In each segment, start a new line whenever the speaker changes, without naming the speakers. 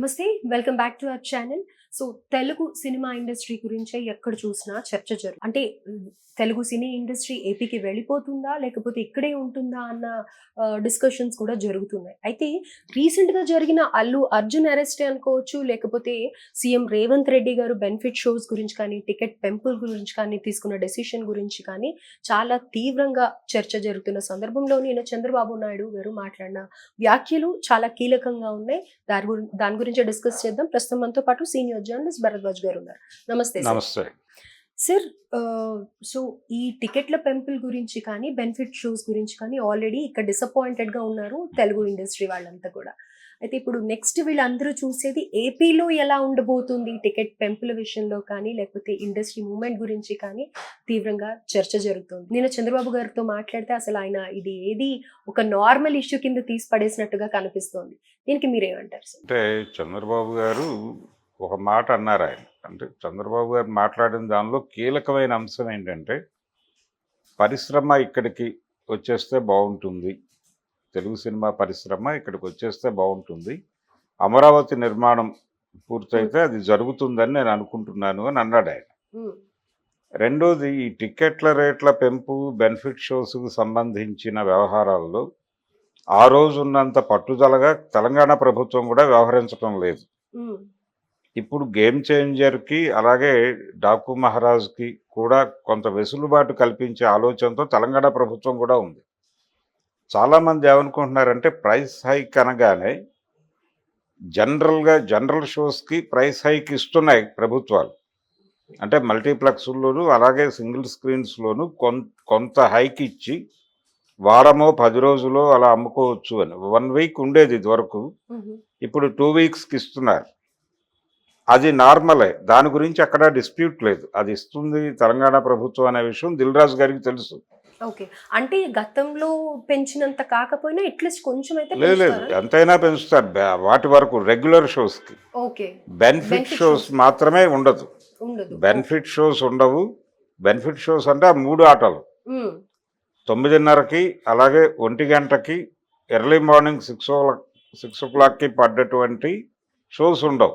నమస్తే welcome back to our channel. So Telugu cinema industry గురించే ఎక్కడ చూసినా చర్చ జరు అంటే తెలుగు సినీ ఇండస్ట్రీ ఏపీకి వెళ్ళిపోతుందా లేకపోతే ఇక్కడే ఉంటుందా అన్న డిస్కషన్స్ కూడా జరుగుతున్నాయి. అయితే రీసెంట్గా జరిగిన అల్లు అర్జున్ అరెస్ట్ అనుకోవచ్చు లేకపోతే సీఎం రేవంత్ రెడ్డి గారు బెనిఫిట్ షోస్ గురించి కానీ టికెట్ పెంపుల్ గురించి కానీ తీసుకున్న డెసిషన్ గురించి కానీ చాలా తీవ్రంగా చర్చ జరుగుతున్న సందర్భంలో నేను చంద్రబాబు నాయుడు గారు మాట్లాడిన వ్యాఖ్యలు చాలా కీలకంగా ఉన్నాయి. దాని గురి- దాని గురించి డిస్కస్ చేద్దాం. ప్రస్తుతం మనతో పాటు సీనియర్ జర్నలిస్ట్ భరద్వాజ్ గారు ఉన్నారు. నమస్తే సార్.
నమస్తే.
సార్ సో ఈ టికెట్ల పెంపుల్ గురించి కానీ బెనిఫిట్ షోస్ గురించి కానీ ఆల్రెడీ ఇక్కడ డిసప్పాయింటెడ్గా ఉన్నారు తెలుగు ఇండస్ట్రీ వాళ్ళంతా కూడా. అయితే ఇప్పుడు నెక్స్ట్ వీళ్ళందరూ చూసేది ఏపీలో ఎలా ఉండబోతుంది టికెట్ పెంపుల విషయంలో కానీ లేకపోతే ఇండస్ట్రీ మూవ్మెంట్ గురించి కానీ తీవ్రంగా చర్చ జరుగుతుంది. నేను చంద్రబాబు గారితో మాట్లాడితే అసలు ఆయన ఇది ఏది ఒక నార్మల్ ఇష్యూ కింద తీసి పడేసినట్టుగా కనిపిస్తోంది. దీనికి మీరేమంటారు
అంటే చంద్రబాబు గారు ఒక మాట అన్నారు ఆయన. అంటే చంద్రబాబు గారు మాట్లాడిన దానిలో కీలకమైన అంశం ఏంటంటే పరిశ్రమ ఇక్కడికి వచ్చేస్తే బాగుంటుంది. తెలుగు సినిమా పరిశ్రమ ఇక్కడికి వచ్చేస్తే బాగుంటుంది. అమరావతి నిర్మాణం పూర్తయితే అది జరుగుతుందని నేను అనుకుంటున్నాను అని అన్నాడు ఆయన. రెండోది ఈ టికెట్ల రేట్ల పెంపు బెనిఫిట్ షోస్కు సంబంధించిన వ్యవహారాల్లో ఆ రోజు ఉన్నంత పట్టుదలగా తెలంగాణ ప్రభుత్వం కూడా వ్యవహరించడం లేదు. ఇప్పుడు గేమ్ చేంజర్కి అలాగే డాకు మహారాజ్కి కూడా కొంత వెసులుబాటు కల్పించే ఆలోచనతో తెలంగాణ ప్రభుత్వం కూడా ఉంది. చాలామంది ఏమనుకుంటున్నారంటే ప్రైస్ హైక్ అనగానే జనరల్గా జనరల్ షోస్కి ప్రైస్ హైక్ ఇస్తున్నాయి ప్రభుత్వాలు. అంటే మల్టీప్లెక్స్లోను అలాగే సింగిల్ స్క్రీన్స్లోను కొంత హైక్ ఇచ్చి వారమో పది రోజులో అలా అమ్ముకోవచ్చు అని. వన్ వీక్ ఉండేది ఇదివరకు.
ఉమ్,
ఇప్పుడు టూ వీక్స్కి ఇస్తున్నారు. అది నార్మలే. దాని గురించి అక్కడ డిస్ప్యూట్ లేదు. అది ఇస్తుంది తెలంగాణ ప్రభుత్వం అనే విషయం దిల్ రాజు గారికి తెలుసు.
ఓకే. అంటే గతంలో పెంచినంత కాకపోయినా అట్లీస్ట్ కొంచెం అయితే
లేదు? ఎంతైనా పెంచుతారు వాటి వరకు రెగ్యులర్ షోస్కి
ఓకే.
Benefit shows. మాత్రమే ఉండదు.
ఉండదు.
బెనిఫిట్ షోస్ ఉండవు. బెనిఫిట్ షోస్ అంటే ఆ మూడు ఆటలు. తొమ్మిదిన్నరకి అలాగే ఒంటి గంటకి early morning six o six o క్లాక్కి పడ్డటువంటి షోస్ ఉండవు.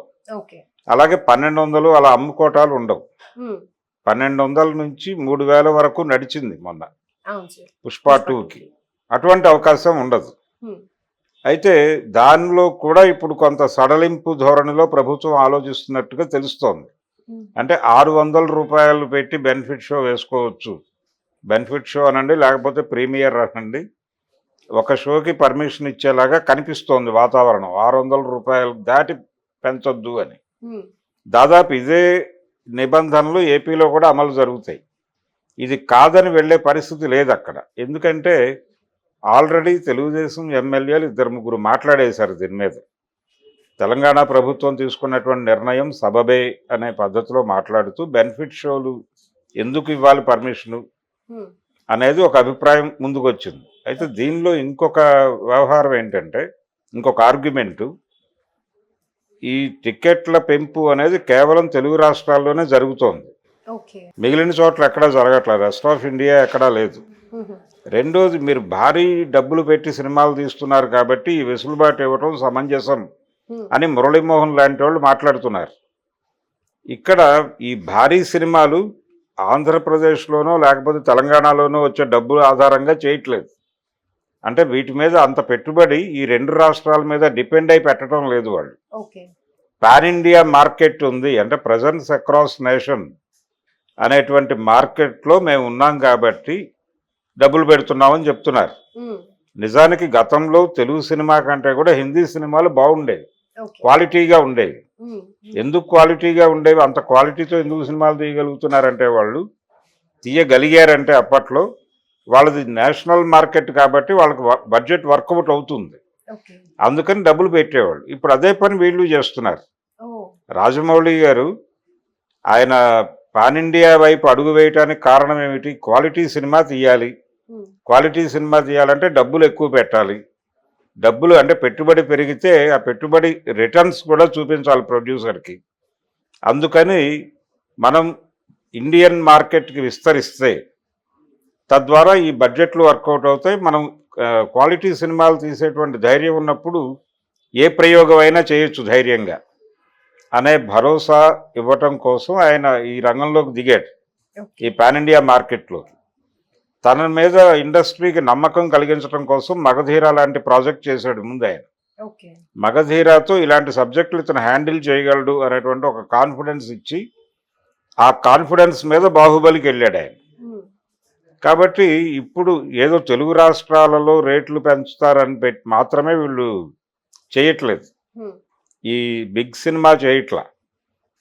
అలాగే పన్నెండు వందలు అలా అమ్ముకోటాలు ఉండవు. పన్నెండు వందల నుంచి మూడు వేల వరకు నడిచింది మొన్న. పుష్ప టూకి. అటువంటి అవకాశం ఉండదు. అయితే దానిలో కూడా ఇప్పుడు కొంత సడలింపు ధోరణిలో ప్రభుత్వం ఆలోచిస్తున్నట్టుగా తెలుస్తోంది. అంటే ఆరు వందల రూపాయలు పెట్టి బెనిఫిట్ షో వేసుకోవచ్చు. బెనిఫిట్ షో అనండి లేకపోతే ప్రీమియర్ అనండి. ఒక షోకి పర్మిషన్ ఇచ్చేలాగా కనిపిస్తోంది వాతావరణం. ఆరు వందల రూపాయలు దాటి పెంచొద్దు అని. దాదాపు ఇదే నిబంధనలు ఏపీలో కూడా అమలు జరుగుతాయి. ఇది కాదని వెళ్ళే పరిస్థితి లేదు అక్కడ. ఎందుకంటే ఆల్రెడీ తెలుగుదేశం ఎమ్మెల్యేలు ఇద్దరు ముగ్గురు మాట్లాడేశారు దీని మీద. తెలంగాణ ప్రభుత్వం తీసుకున్నటువంటి నిర్ణయం సబబే అనే పద్ధతిలో మాట్లాడుతూ బెనిఫిట్ షోలు ఎందుకు ఇవ్వాలి పర్మిషను అనేది ఒక అభిప్రాయం ముందుకు వచ్చింది అయితే దీనిలో ఇంకొక వ్యవహారం ఏంటంటే ఇంకొక ఆర్గ్యుమెంటు ఈ టికెట్ల పెంపు అనేది కేవలం తెలుగు రాష్ట్రాల్లోనే జరుగుతోంది. మిగిలిన చోట్ల ఎక్కడా జరగట్లేదు. రెస్ట్ ఆఫ్ ఇండియా ఎక్కడా లేదు. రెండోది మీరు భారీ డబ్బులు పెట్టి సినిమాలు తీస్తున్నారు కాబట్టి ఈ వెసులుబాటు ఇవ్వడం సమంజసం అని మురళీమోహన్ లాంటి వాళ్ళు మాట్లాడుతున్నారు. ఇక్కడ ఈ భారీ సినిమాలు ఆంధ్రప్రదేశ్లోనో లేకపోతే తెలంగాణలోనో వచ్చే డబ్బుల ఆధారంగా చేయట్లేదు. అంటే వీటి మీద అంత పెట్టుబడి ఈ రెండు రాష్ట్రాల మీద డిపెండ్ అయి పెట్టడం లేదు వాళ్ళు. పాన్ ఇండియా మార్కెట్ ఉంది. అంటే ప్రజెన్స్ అక్రాస్ నేషన్ అనేటువంటి మార్కెట్లో మేము ఉన్నాం కాబట్టి డబ్బులు పెడుతున్నామని చెప్తున్నారు. నిజానికి గతంలో తెలుగు సినిమా కంటే కూడా హిందీ సినిమాలు బాగుండేవి. క్వాలిటీగా ఉండేవి. ఎందుకు క్వాలిటీగా ఉండేవి? అంత క్వాలిటీతో ఎందుకు సినిమాలు తీయగలుగుతున్నారంటే వాళ్ళు తీయగలిగారంటే అప్పట్లో వాళ్ళది నేషనల్ మార్కెట్ కాబట్టి వాళ్ళకి బడ్జెట్ వర్కౌట్ అవుతుంది. అందుకని డబ్బులు పెట్టేవాళ్ళు. ఇప్పుడు అదే పని వీళ్ళు చేస్తున్నారు. రాజమౌళి గారు ఆయన పాన్ ఇండియా వైపు అడుగు వేయటానికి కారణం ఏమిటి? క్వాలిటీ సినిమా తీయాలి. క్వాలిటీ సినిమా తీయాలంటే డబ్బులు ఎక్కువ పెట్టాలి. డబ్బులు అంటే పెట్టుబడి పెరిగితే ఆ పెట్టుబడి రిటర్న్స్ కూడా చూపించాలి ప్రొడ్యూసర్కి. అందుకని మనం ఇండియన్ మార్కెట్కి విస్తరిస్తే తద్వారా ఈ బడ్జెట్లు వర్కౌట్ అవుతాయి. మనం క్వాలిటీ సినిమాలు తీసేటువంటి ధైర్యం ఉన్నప్పుడు ఏ ప్రయోగం అయినా చేయొచ్చు ధైర్యంగా. అనే భరోసా ఇవ్వటం కోసం ఆయన ఈ రంగంలోకి దిగాడు. ఈ పాన్ ఇండియా మార్కెట్లో. తన మీద ఇండస్ట్రీకి నమ్మకం కలిగించడం కోసం మగధీర లాంటి ప్రాజెక్ట్ చేశాడు ముందు ఆయన మగధీరాతో ఇలాంటి సబ్జెక్టులు ఇతను హ్యాండిల్ చేయగలడు అనేటువంటి ఒక కాన్ఫిడెన్స్ ఇచ్చి ఆ కాన్ఫిడెన్స్ మీద బాహుబలికి వెళ్ళాడు ఆయన. కాబట్టి ఇప్పుడు ఏదో తెలుగు రాష్ట్రాలలో రేట్లు పెంచుతారని పెట్టి మాత్రమే వీళ్ళు చేయట్లేదు. ఈ బిగ్ సినిమా చేయట్లా.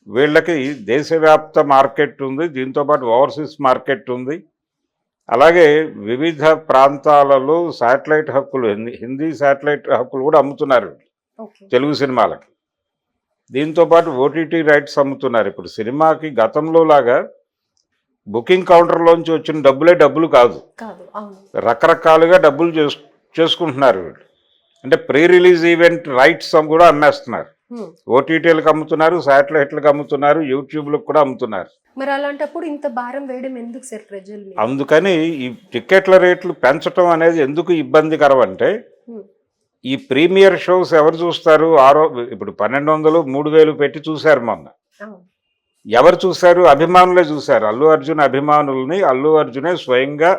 వీళ్ళకి దేశవ్యాప్త మార్కెట్ ఉంది దీంతోపాటు ఓవర్సీస్ మార్కెట్ ఉంది. అలాగే వివిధ ప్రాంతాలలో శాటిలైట్ హక్కులు హిందీ హిందీ శాటిలైట్ హక్కులు కూడా అమ్ముతున్నారు తెలుగు సినిమాలకి. దీంతోపాటు ఓటీటీ రైట్స్ అమ్ముతున్నారు. ఇప్పుడు సినిమాకి గతంలో లాగా బుకింగ్ కౌంటర్లోంచి వచ్చిన డబ్బులే డబ్బులు కాదు. రకరకాలుగా డబ్బులు చేసు చేసుకుంటున్నారు వీళ్ళు. అంటే ప్రీ రిలీజ్ ఈవెంట్ రైట్స్ కూడా అమ్మేస్తున్నారు. ఓటీటీలకు అమ్ముతున్నారు శాటిలైట్లకు అమ్ముతున్నారు యూట్యూబ్లకు కూడా అమ్ముతున్నారు.
మరి అలాంటప్పుడు ఇంత భారం వేయడం ఎందుకు సార్ ప్రజలు?
అందుకని ఈ టికెట్ల రేట్లు పెంచడం అనేది ఎందుకు ఇబ్బందికరం అంటే. ఈ ప్రీమియర్ షోస్ ఎవరు చూస్తారు? ఆరో ఇప్పుడు పన్నెండు వందలు మూడు వేలు పెట్టి చూశారు మొన్న. ఎవరు చూశారు? అభిమానులే చూశారు. అల్లు అర్జున్ అభిమానుల్ని అల్లు అర్జునే స్వయంగా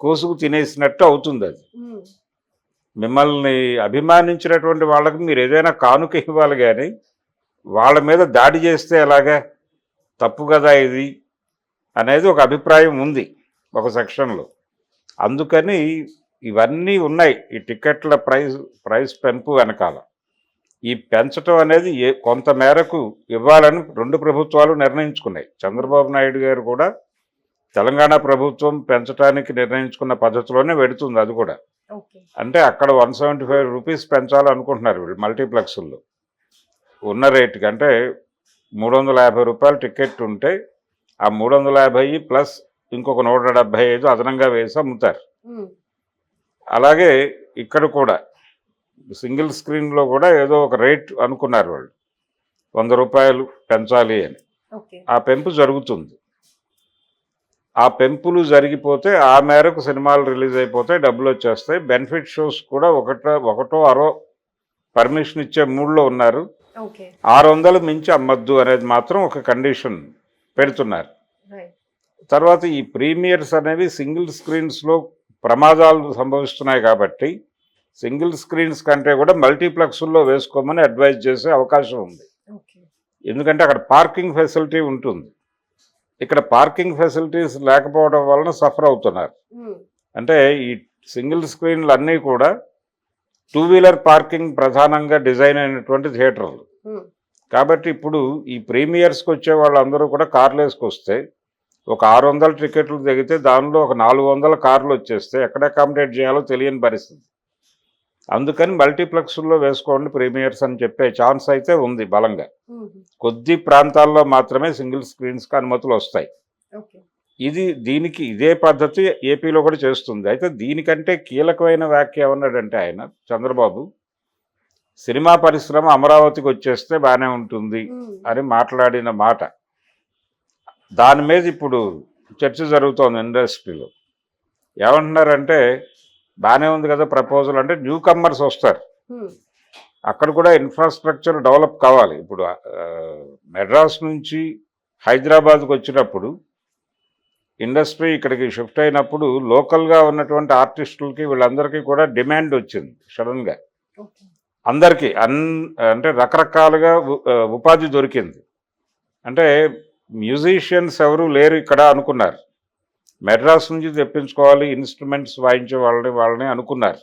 కోసుకు తినేసినట్టు అవుతుంది అది. మిమ్మల్ని అభిమానించినటువంటి వాళ్ళకి మీరు ఏదైనా కానుక ఇవ్వాలి కానీ వాళ్ళ మీద దాడి చేస్తే ఎలాగా? తప్పు కదా ఇది? అనేది ఒక అభిప్రాయం ఉంది ఒక సెక్షన్లో. అందుకని ఇవన్నీ ఉన్నాయి. ఈ టికెట్ల ప్రైస్ ప్రైస్ పెంపు వెనకాల. ఈ పెంచటం అనేది ఏ కొంత మేరకు ఇవ్వాలని రెండు ప్రభుత్వాలు నిర్ణయించుకున్నాయి. చంద్రబాబు నాయుడు గారు కూడా తెలంగాణ ప్రభుత్వం పెంచడానికి నిర్ణయించుకున్న పద్ధతిలోనే పెడుతుంది అది కూడా. అంటే అక్కడ వన్ సెవెంటీ ఫైవ్ రూపీస్ పెంచాలనుకుంటున్నారు వీళ్ళు మల్టీప్లెక్స్ల్లో. ఉన్న రేటుకి అంటే మూడు వందల యాభై రూపాయల టికెట్ ఉంటే ఆ మూడు వందల యాభై ప్లస్ ఇంకొక నూట డెబ్భై ఐదు అదనంగా వేసి అమ్ముతారు. అలాగే ఇక్కడ కూడా సింగిల్ స్క్రీన్లో కూడా ఏదో ఒక రేట్ అనుకున్నారు వాళ్ళు. వంద రూపాయలు పెంచాలి అని. ఆ పెంపు జరుగుతుంది. ఆ పెంపులు జరిగిపోతే ఆ మేరకు సినిమాలు రిలీజ్ అయిపోతే డబ్బులు వచ్చేస్తాయి. బెనిఫిట్ షోస్ కూడా ఒకటో ఒకటో అరో పర్మిషన్ ఇచ్చే మూడ్లో ఉన్నారు. ఆరు వందలు మించి అమ్మద్దు అనేది మాత్రం ఒక కండిషన్ పెడుతున్నారు. తర్వాత ఈ ప్రీమియర్స్ అనేవి సింగిల్ స్క్రీన్స్లో ప్రమాదాలు సంభవిస్తున్నాయి కాబట్టి సింగిల్ స్క్రీన్స్ కంటే కూడా మల్టీప్లెక్స్ల్లో వేసుకోమని అడ్వైజ్ చేసే అవకాశం ఉంది. ఎందుకంటే అక్కడ పార్కింగ్ ఫెసిలిటీ ఉంటుంది. ఇక్కడ పార్కింగ్ ఫెసిలిటీస్ లేకపోవడం వలన సఫర్ అవుతున్నారు. అంటే ఈ సింగిల్ స్క్రీన్లు అన్నీ కూడా టూ వీలర్ పార్కింగ్ ప్రధానంగా డిజైన్ అయినటువంటి థియేటర్లు. కాబట్టి ఇప్పుడు ఈ ప్రీమియర్స్కి వచ్చే వాళ్ళందరూ కూడా కార్లు వేసుకొస్తే ఒక ఆరు వందల టికెట్లు దిగితే దానిలో ఒక నాలుగు వందల కార్లు వచ్చేస్తే ఎక్కడ అకామిడేట్ చేయాలో తెలియని పరిస్థితి అందుకని మల్టీప్లెక్స్లో వేసుకోండి ప్రీమియర్స్ అని చెప్పే ఛాన్స్ అయితే ఉంది బలంగా. కొద్ది ప్రాంతాల్లో మాత్రమే సింగిల్ స్క్రీన్స్కి అనుమతులు వస్తాయి. ఇది దీనికి ఇదే పద్ధతి ఏపీలో కూడా చేస్తుంది. అయితే దీనికంటే కీలకమైన వ్యాఖ్య ఏమన్నాడంటే ఆయన చంద్రబాబు సినిమా పరిశ్రమ అమరావతికి వచ్చేస్తే బాగానే ఉంటుంది. అని మాట్లాడిన మాట. దాని మీద ఇప్పుడు చర్చ జరుగుతోంది ఇండస్ట్రీలో. ఏమంటున్నారంటే బాగానే ఉంది కదా ప్రపోజల్ అంటే న్యూ కమ్మర్స్ వస్తారు.
ఉమ్.
అక్కడ కూడా ఇన్ఫ్రాస్ట్రక్చర్ డెవలప్ కావాలి. ఇప్పుడు మెడ్రాస్ నుంచి హైదరాబాద్కి వచ్చినప్పుడు ఇండస్ట్రీ ఇక్కడికి షిఫ్ట్ అయినప్పుడు లోకల్గా ఉన్నటువంటి ఆర్టిస్టులకి వీళ్ళందరికీ కూడా డిమాండ్ వచ్చింది సడన్గా అందరికీ అన్ అంటే రకరకాలుగా ఉపాధి దొరికింది. అంటే మ్యూజిషియన్స్ ఎవరు లేరు ఇక్కడ అనుకున్నారు. మెడ్రాస్ నుంచి తెప్పించుకోవాలి ఇన్స్ట్రుమెంట్స్ వాయించే వాళ్ళని వాళ్ళని అనుకున్నారు.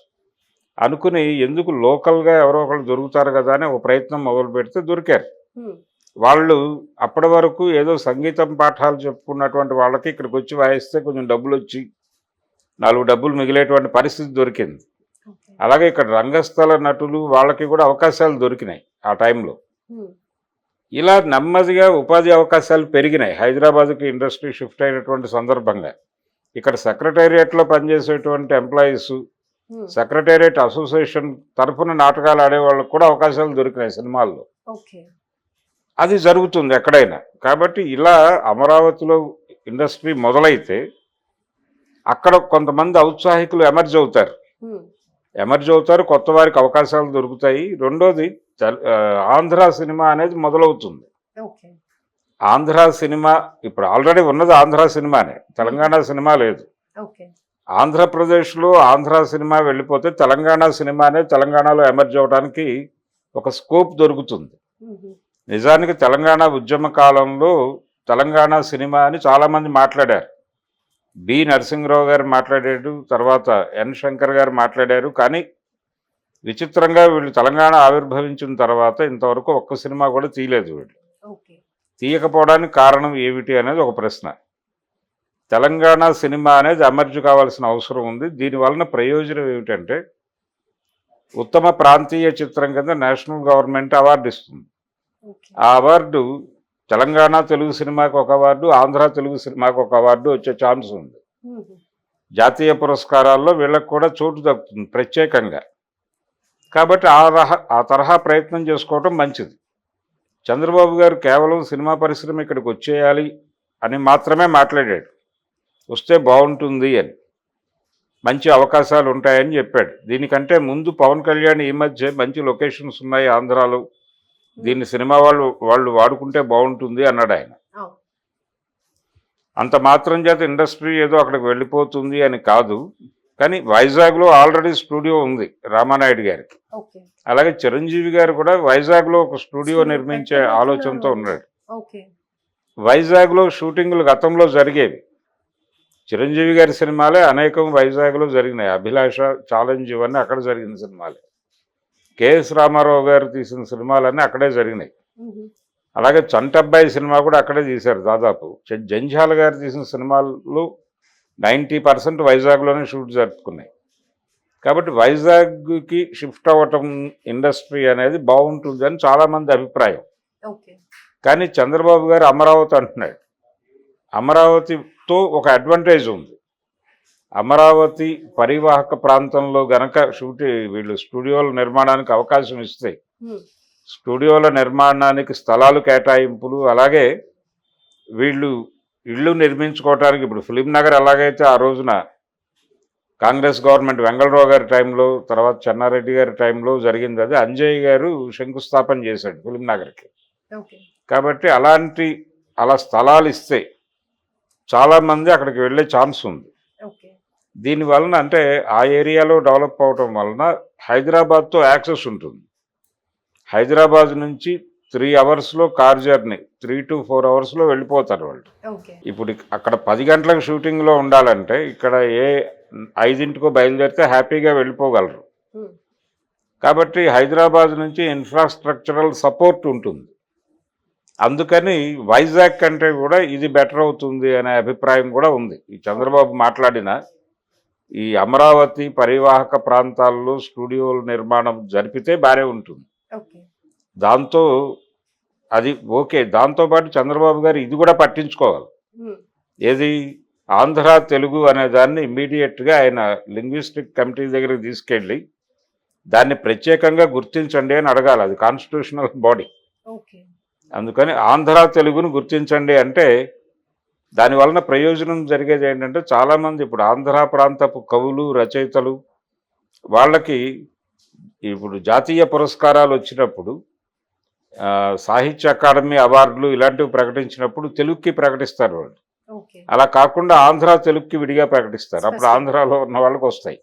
అనుకుని ఎందుకు లోకల్గా ఎవరో ఒకళ్ళు దొరుకుతారు కదా అని ఒక ప్రయత్నం మొదలు పెడితే దొరికారు. వాళ్ళు అప్పటి వరకు ఏదో సంగీతం పాఠాలు చెప్పుకున్నటువంటి వాళ్ళకి ఇక్కడికి వచ్చి వాయిస్తే కొంచెం డబ్బులు వచ్చి నాలుగు డబ్బులు మిగిలేటువంటి పరిస్థితి దొరికింది. అలాగే ఇక్కడ రంగస్థల నటులు వాళ్ళకి కూడా అవకాశాలు దొరికినాయి ఆ టైంలో. ఇలా నెమ్మదిగా ఉపాధి అవకాశాలు పెరిగినాయి. హైదరాబాద్కి ఇండస్ట్రీ షిఫ్ట్ అయినటువంటి సందర్భంగా. ఇక్కడ సెక్రటేరియట్లో పనిచేసేటువంటి ఎంప్లాయీస్
ఉమ్.
సెక్రటేరియట్ అసోసియేషన్ తరఫున నాటకాలు ఆడే వాళ్ళకి కూడా అవకాశాలు దొరికినాయి సినిమాల్లో. అది జరుగుతుంది ఎక్కడైనా. కాబట్టి ఇలా అమరావతిలో ఇండస్ట్రీ మొదలైతే అక్కడ కొంతమంది ఔత్సాహికులు ఎమర్జ్ అవుతారు.
ఉమ్.
ఎమర్జ్ అవుతారు కొత్త వారికి అవకాశాలు దొరుకుతాయి. రెండోది ఆంధ్ర సినిమా అనేది మొదలవుతుంది. ఆంధ్ర సినిమా ఇప్పుడు ఆల్రెడీ ఉన్నది ఆంధ్ర సినిమానే. తెలంగాణ సినిమా లేదు. ఆంధ్రప్రదేశ్లో ఆంధ్ర సినిమా వెళ్ళిపోతే తెలంగాణ సినిమానే తెలంగాణలో ఎమర్జ్ అవడానికి ఒక స్కోప్ దొరుకుతుంది. నిజానికి తెలంగాణ ఉద్యమ కాలంలో తెలంగాణ సినిమా అని చాలామంది మాట్లాడారు. బి నరసింహరావు గారు మాట్లాడారు తర్వాత ఎన్ శంకర్ గారు మాట్లాడారు కానీ విచిత్రంగా వీళ్ళు తెలంగాణ ఆవిర్భవించిన తర్వాత ఇంతవరకు ఒక్క సినిమా కూడా తీయలేదు వీళ్ళు. తీయకపోవడానికి కారణం ఏమిటి అనేది ఒక ప్రశ్న. తెలంగాణ సినిమా అనేది అమర్జు కావాల్సిన అవసరం ఉంది. దీని వలన ప్రయోజనం ఏమిటంటే ఉత్తమ ప్రాంతీయ చిత్రం కింద నేషనల్ గవర్నమెంట్ అవార్డు ఇస్తుంది. ఆ అవార్డు తెలంగాణ తెలుగు సినిమాకి ఒక అవార్డు ఆంధ్ర తెలుగు సినిమాకి ఒక అవార్డు వచ్చే ఛాన్స్ ఉంది. జాతీయ పురస్కారాల్లో వీళ్ళకి కూడా చోటు దక్కుతుంది ప్రత్యేకంగా. కాబట్టి ఆ తరహా ప్రయత్నం చేసుకోవటం మంచిది. చంద్రబాబు గారు కేవలం సినిమా పరిశ్రమ ఇక్కడికి వచ్చేయాలి అని మాత్రమే మాట్లాడాడు. వస్తే బాగుంటుంది అని మంచి అవకాశాలు ఉంటాయని చెప్పాడు. దీనికంటే ముందు పవన్ కళ్యాణ్ ఈ మధ్య మంచి లొకేషన్స్ ఉన్నాయి ఆంధ్రాలో. దీన్ని సినిమా వాళ్ళు వాళ్ళు వాడుకుంటే బాగుంటుంది అన్నాడు ఆయన. అంత మాత్రం చేత ఇండస్ట్రీ ఏదో అక్కడికి వెళ్ళిపోతుంది అని కాదు. కానీ వైజాగ్లో ఆల్రెడీ స్టూడియో ఉంది రామానాయుడు గారికి. అలాగే చిరంజీవి గారు కూడా వైజాగ్లో ఒక స్టూడియో నిర్మించే. ఆలోచనతో ఉన్నాడు. వైజాగ్లో షూటింగ్లు గతంలో జరిగేవి. చిరంజీవి గారి సినిమాలే అనేకం వైజాగ్లో జరిగినాయి. అభిలాష ఛాలెంజ్ ఇవన్నీ అక్కడ జరిగిన సినిమాలే. కెఎస్ రామారావు గారు తీసిన సినిమాలన్నీ అక్కడే జరిగినాయి. అలాగే చంటబ్బాయి సినిమా కూడా అక్కడే తీశారు దాదాపు. జ- జంధ్యాల గారు తీసిన సినిమాలు నైంటీ పర్సెంట్ వైజాగ్లోనే షూట్ జరుపుకున్నాయి. కాబట్టి వైజాగ్కి షిఫ్ట్ అవ్వటం ఇండస్ట్రీ అనేది బాగుంటుందని చాలామంది అభిప్రాయం. కానీ చంద్రబాబు గారు అమరావతి అంటున్నాడు. అమరావతితో ఒక అడ్వాంటేజ్ ఉంది. అమరావతి పరివాహక ప్రాంతంలో గనక షూటి వీళ్ళు స్టూడియోల నిర్మాణానికి అవకాశం ఇస్తే
మ్మ్.
స్టూడియోల నిర్మాణానికి స్థలాలు కేటాయింపులు అలాగే వీళ్ళు ఇళ్ళు నిర్మించుకోవటానికి ఇప్పుడు ఫిలిం నగర్ ఎలాగైతే ఆ రోజున కాంగ్రెస్ గవర్నమెంట్ వెంగళరావు గారి టైంలో తర్వాత చెన్నారెడ్డి గారి టైంలో జరిగింది అది అంజయ్ గారు శంకుస్థాపన చేశాడు ఫిలిం నగర్కి. కాబట్టి అలాంటి అలా స్థలాలు ఇస్తే చాలామంది అక్కడికి వెళ్ళే ఛాన్స్ ఉంది.
ఓకే.
దీని వలన అంటే ఆ ఏరియాలో డెవలప్ అవటం వలన హైదరాబాద్తో యాక్సెస్ ఉంటుంది. హైదరాబాద్ నుంచి త్రీ అవర్స్లో car journey three to four అవర్స్లో వెళ్ళిపోతారు వాళ్ళు. ఇప్పుడు అక్కడ పది గంటలకు షూటింగ్లో ఉండాలంటే ఇక్కడ ఏ ఐదింటికో బయలుదేరితే హ్యాపీగా వెళ్ళిపోగలరు. కాబట్టి హైదరాబాద్ నుంచి ఇన్ఫ్రాస్ట్రక్చరల్ సపోర్ట్ ఉంటుంది. అందుకని వైజాగ్ కంటే కూడా ఇది బెటర్ అవుతుంది అనే అభిప్రాయం కూడా ఉంది. ఈ చంద్రబాబు మాట్లాడిన ఈ అమరావతి పరివాహక ప్రాంతాల్లో స్టూడియోల నిర్మాణం జరిపితే బాగానే ఉంటుంది.
ఓకే.
దాంతో అది ఓకే దాంతోపాటు చంద్రబాబు గారు ఇది కూడా పట్టించుకోవాలి. ఏది ఆంధ్ర తెలుగు అనే దాన్ని ఇమ్మీడియట్గా ఆయన లింగ్విస్టిక్ కమిటీ దగ్గరికి తీసుకెళ్ళి దాన్ని ప్రత్యేకంగా గుర్తించండి అని అడగాలి. అది కాన్స్టిట్యూషనల్ బాడీ.
ఓకే.
అందుకని ఆంధ్ర తెలుగును గుర్తించండి అంటే దాని వలన ప్రయోజనం జరిగేది ఏంటంటే చాలామంది ఇప్పుడు ఆంధ్ర ప్రాంతపు కవులు రచయితలు వాళ్ళకి ఇప్పుడు జాతీయ పురస్కారాలు వచ్చినప్పుడు సాహిత్య అకాడమీ అవార్డులు ఇలాంటివి ప్రకటించినప్పుడు తెలుగుకి ప్రకటిస్తారు వాళ్ళు. అలా కాకుండా ఆంధ్ర తెలుగుకి విడిగా ప్రకటిస్తారు. అప్పుడు. ఆంధ్రాలో ఉన్న వాళ్ళకి వస్తాయి.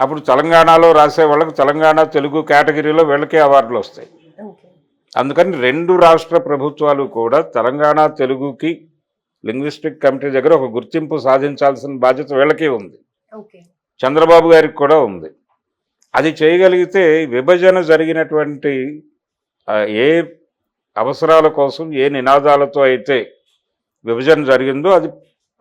అప్పుడు తెలంగాణలో రాసే వాళ్ళకి తెలంగాణ తెలుగు కేటగిరీలో వీళ్ళకే అవార్డులు వస్తాయి. అందుకని రెండు రాష్ట్ర ప్రభుత్వాలు కూడా తెలంగాణ తెలుగుకి లింగ్విస్టిక్ కమిటీ దగ్గర ఒక గుర్తింపు సాధించాల్సిన బాధ్యత వీళ్ళకే ఉంది. చంద్రబాబు గారికి కూడా ఉంది. అది చేయగలిగితే విభజన జరిగినటువంటి ఏ అవసరాల కోసం ఏ నినాదాలతో అయితే విభజన జరిగిందో అది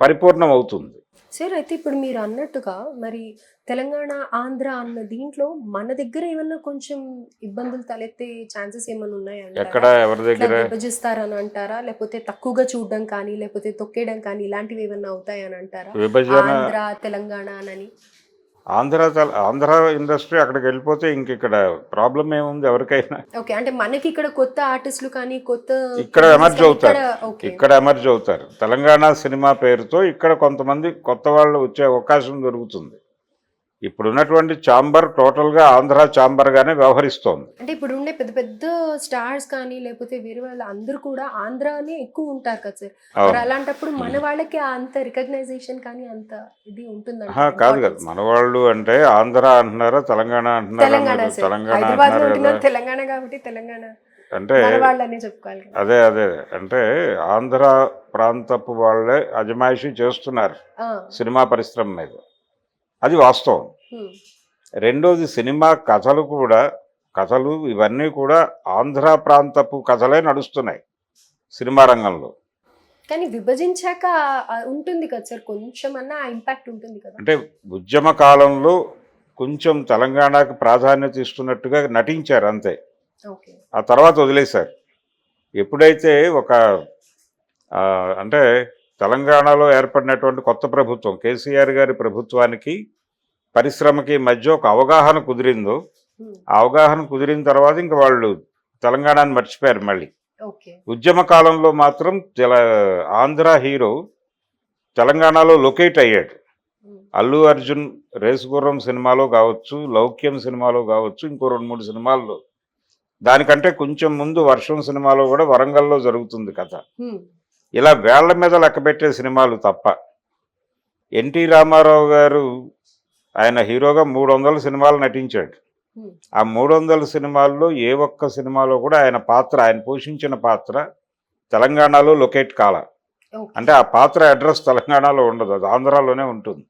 పరిపూర్ణం అవుతుంది
సార్ అయితే ఇప్పుడు మీరు అన్నట్టుగా మరి తెలంగాణ ఆంధ్ర అన్న దీంట్లో మన దగ్గర ఏమన్నా కొంచెం ఇబ్బందులు తలెత్తే ఛాన్సెస్ ఏమైనా ఉన్నాయంటారా?
ఎక్కడ? ఎవరి దగ్గర?
విభజిస్తారని అంటారా? లేకపోతే తక్కువగా చూడడం కానీ లేకపోతే తొక్కేయడం కానీ ఇలాంటివి ఏమన్నా అవుతాయని అంటారా?
విభజన
ఆంధ్ర తెలంగాణ అని.
ఆంధ్ర ఆంధ్ర ఇండస్ట్రీ అక్కడికి వెళ్ళిపోతే ఇంక ఇక్కడ ప్రాబ్లం ఏముంది ఎవరికైనా.
ఓకే అంటే మనకి ఇక్కడ కొత్త ఆర్టిస్టులు కానీ కొత్త
ఇక్కడ ఎమర్జ్ అవుతారు.
ఇక్కడ
ఎమర్జ్ అవుతారు. తెలంగాణ సినిమా పేరుతో ఇక్కడ కొంతమంది కొత్త వాళ్ళు వచ్చే అవకాశం దొరుకుతుంది. ఇప్పుడు ఉన్నటువంటి చాంబర్ టోటల్గా ఆంధ్ర చాంబర్ గానే వ్యవహరిస్తోంది.
అంటే ఇప్పుడు ఉండే పెద్ద పెద్ద స్టార్స్ కానీ లేకపోతే వేరే వాళ్ళు అందరూ కూడా ఆంధ్రానే ఎక్కువ ఉంటారు కదా సార్. అలాంటప్పుడు మన వాళ్ళకి అంత రికగ్నైజేషన్ కానీ అంత ఇది ఉంటుంది
కాదు కదా. మన వాళ్ళు అంటే ఆంధ్ర అంటున్నారా తెలంగాణ అంటున్నారా
తెలంగాణ
తెలంగాణ
కాబట్టి తెలంగాణ.
అంటే అదే అదే అంటే ఆంధ్ర ప్రాంతపు వాళ్ళే అజమాయిషీ చేస్తున్నారు సినిమా పరిశ్రమ మీద. అది వాస్తవం. రెండోది సినిమా కథలు కూడా కథలు ఇవన్నీ కూడా ఆంధ్ర ప్రాంతపు కథలే నడుస్తున్నాయి సినిమా రంగంలో.
కానీ విభజించాక ఉంటుంది కదా సార్ కొంచెం అన్న ఇంపాక్ట్ ఉంటుంది కదా.
అంటే ఉద్యమ కాలంలో కొంచెం తెలంగాణకు ప్రాధాన్యత ఇస్తున్నట్టుగా నటించారు అంతే. ఆ తర్వాత వదిలేశారు. ఎప్పుడైతే ఒక అంటే తెలంగాణలో ఏర్పడినటువంటి కొత్త ప్రభుత్వం కేసీఆర్ గారి ప్రభుత్వానికి పరిశ్రమకి మధ్య ఒక అవగాహన కుదిరిందో అవగాహన కుదిరిన తర్వాత ఇంక వాళ్ళు తెలంగాణని మర్చిపోయారు మళ్ళీ. ఉద్యమ కాలంలో మాత్రం తెల ఆంధ్ర హీరో తెలంగాణలో లొకేట్ అయ్యాడు. అల్లు అర్జున్ రేసుగుర్రం సినిమాలో కావచ్చు లౌక్యం సినిమాలో కావచ్చు ఇంకో రెండు మూడు సినిమాల్లో. దానికంటే కొంచెం ముందు వర్షం సినిమాలో కూడా వరంగల్లో జరుగుతుంది కథ. ఇలా వేళ్ళ మీద లెక్కబెట్టే సినిమాలు తప్ప. ఎన్టీ రామారావు గారు ఆయన హీరోగా మూడు వందల సినిమాలు నటించాడు. ఆ మూడు వందల సినిమాల్లో ఏ ఒక్క సినిమాలో కూడా ఆయన పాత్ర ఆయన పోషించిన పాత్ర తెలంగాణలో లొకేట్ కాల. అంటే ఆ పాత్ర అడ్రస్ తెలంగాణలో ఉండదు అది ఆంధ్రాలోనే ఉంటుంది.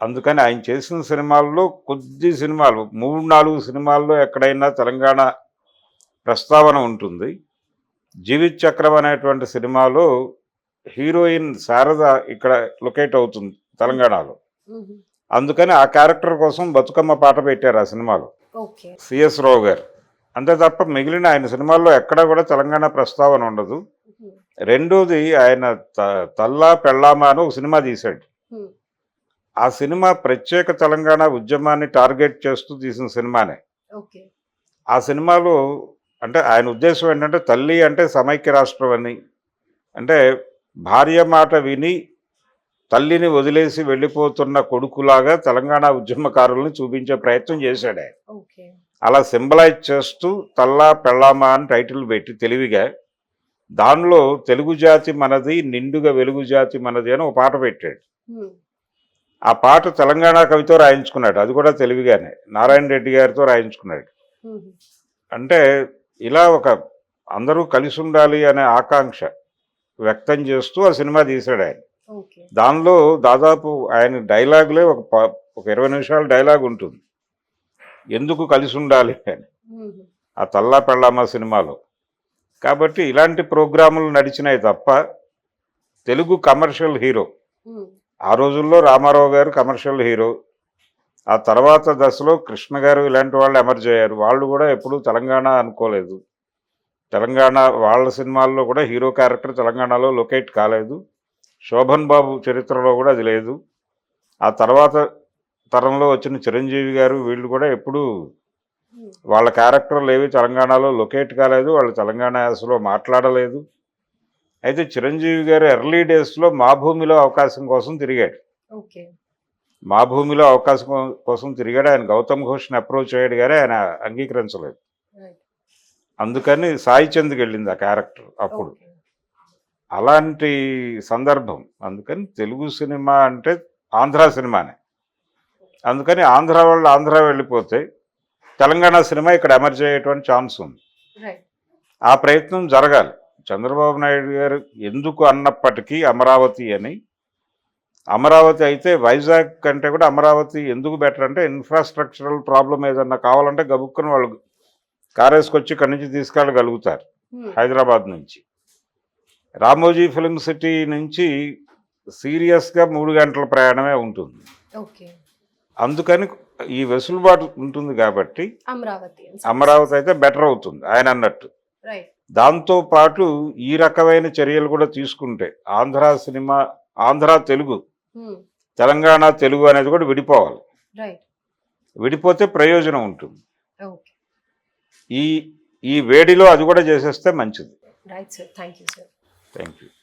అందుకని ఆయన చేసిన సినిమాల్లో కొద్ది సినిమాలు మూడు నాలుగు సినిమాల్లో ఎక్కడైనా తెలంగాణ ప్రస్తావన ఉంటుంది. జీవిత్ చక్రం అనేటువంటి సినిమాలో హీరోయిన్ శారద ఇక్కడ లొకేట్ అవుతుంది తెలంగాణలో. అందుకని ఆ క్యారెక్టర్ కోసం బతుకమ్మ పాట పెట్టారు ఆ సినిమాలో. సిఎస్ రావు గారు. అంతే తప్ప మిగిలిన ఆయన సినిమాల్లో ఎక్కడా కూడా తెలంగాణ ప్రస్తావన ఉండదు. రెండోది ఆయన తల్లా పెళ్ళామా అని ఒక సినిమా తీశాడు. ఆ సినిమా ప్రత్యేక తెలంగాణ ఉద్యమాన్ని టార్గెట్ చేస్తూ తీసిన సినిమానే. ఆ సినిమాలో అంటే ఆయన ఉద్దేశం ఏంటంటే తల్లి అంటే సమైక్య రాష్ట్రం అని అంటే భార్య మాట విని తల్లిని వదిలేసి వెళ్ళిపోతున్న కొడుకులాగా తెలంగాణ ఉద్యమకారుల్ని చూపించే ప్రయత్నం చేశాడు ఆయన. అలా సింబలైజ్ చేస్తూ తల్లా పెళ్ళామా అని టైటిల్ పెట్టి తెలివిగా దానిలో తెలుగు జాతి మనది నిండుగా వెలుగు జాతి మనది అని ఒక పాట పెట్టాడు. ఆ పాట తెలంగాణ కవితో రాయించుకున్నాడు. అది కూడా తెలివిగానే. నారాయణ రెడ్డి గారితో రాయించుకున్నాడు. అంటే ఇలా ఒక అందరూ కలిసి ఉండాలి అనే ఆకాంక్ష వ్యక్తం చేస్తూ ఆ సినిమా తీశాడు ఆయన. దానిలో దాదాపు ఆయన డైలాగులే ఒక ఒక ఇరవై నిమిషాల డైలాగ్ ఉంటుంది. ఎందుకు కలిసి ఉండాలి అని. ఆ తల్లా పెళ్ళామా సినిమాలో. కాబట్టి ఇలాంటి ప్రోగ్రాములు నడిచినాయి తప్ప తెలుగు కమర్షియల్ హీరో. ఆ రోజుల్లో రామారావు గారు కమర్షియల్ హీరో. ఆ తర్వాత దశలో కృష్ణ గారు ఇలాంటి వాళ్ళు ఎమర్జ్ అయ్యారు. వాళ్ళు కూడా ఎప్పుడూ తెలంగాణ అనుకోలేదు. తెలంగాణ వాళ్ళ సినిమాల్లో కూడా హీరో క్యారెక్టర్ తెలంగాణలో లొకేట్ కాలేదు. శోభన్ బాబు చరిత్రలో కూడా అది లేదు. ఆ తర్వాత తరంలో వచ్చిన చిరంజీవి గారు వీళ్ళు కూడా ఎప్పుడూ వాళ్ళ క్యారెక్టర్లు ఏవి తెలంగాణలో లొకేట్ కాలేదు. వాళ్ళు తెలంగాణ యాసలో మాట్లాడలేదు. అయితే చిరంజీవి గారు ఎర్లీ డేస్లో మా భూమిలో అవకాశం కోసం తిరిగాడు.
ఓకే.
మా భూమిలో అవకాశం కోసం తిరిగాడు. ఆయన గౌతమ్ ఘోష్ని అప్రోచ్ అయ్యాడు కానీ ఆయన అంగీకరించలేదు. అందుకని సాయి చంద్కి వెళ్ళింది ఆ క్యారెక్టర్ అప్పుడు. అలాంటి సందర్భం. అందుకని తెలుగు సినిమా అంటే ఆంధ్ర సినిమానే. అందుకని ఆంధ్ర వాళ్ళు ఆంధ్ర వెళ్ళిపోతే తెలంగాణ సినిమా ఇక్కడ ఎమర్జ్ అయ్యేటువంటి ఛాన్స్ ఉంది. ఆ ప్రయత్నం జరగాలి. చంద్రబాబు నాయుడు గారు ఎందుకు అన్నప్పటికీ అమరావతి అని అమరావతి అయితే వైజాగ్ కంటే కూడా అమరావతి ఎందుకు బెటర్ అంటే ఇన్ఫ్రాస్ట్రక్చరల్ ప్రాబ్లం ఏదన్నా కావాలంటే గబుక్కుని వాళ్ళు కారేసుకొచ్చి ఇక్కడి నుంచి తీసుకెళ్ళగలుగుతారు.
హ్మ్,
హైదరాబాద్ నుంచి. రామోజీ ఫిల్మ్ సిటీ నుంచి సీరియస్గా మూడు గంటల ప్రయాణమే ఉంటుంది. అందుకని ఈ వెసులుబాటు ఉంటుంది కాబట్టి
అమరావతి
అమరావతి అయితే బెటర్ అవుతుంది ఆయన అన్నట్టు. దాంతో పాటు ఈ రకమైన చర్యలు కూడా తీసుకుంటే ఆంధ్ర సినిమా ఆంధ్ర తెలుగు తెలంగాణ తెలుగు అనేది కూడా విడిపోవాలి. విడిపోతే ప్రయోజనం ఉంటుంది. ఈ ఈ వేడిలో అది కూడా చేసేస్తే మంచిది. Thank you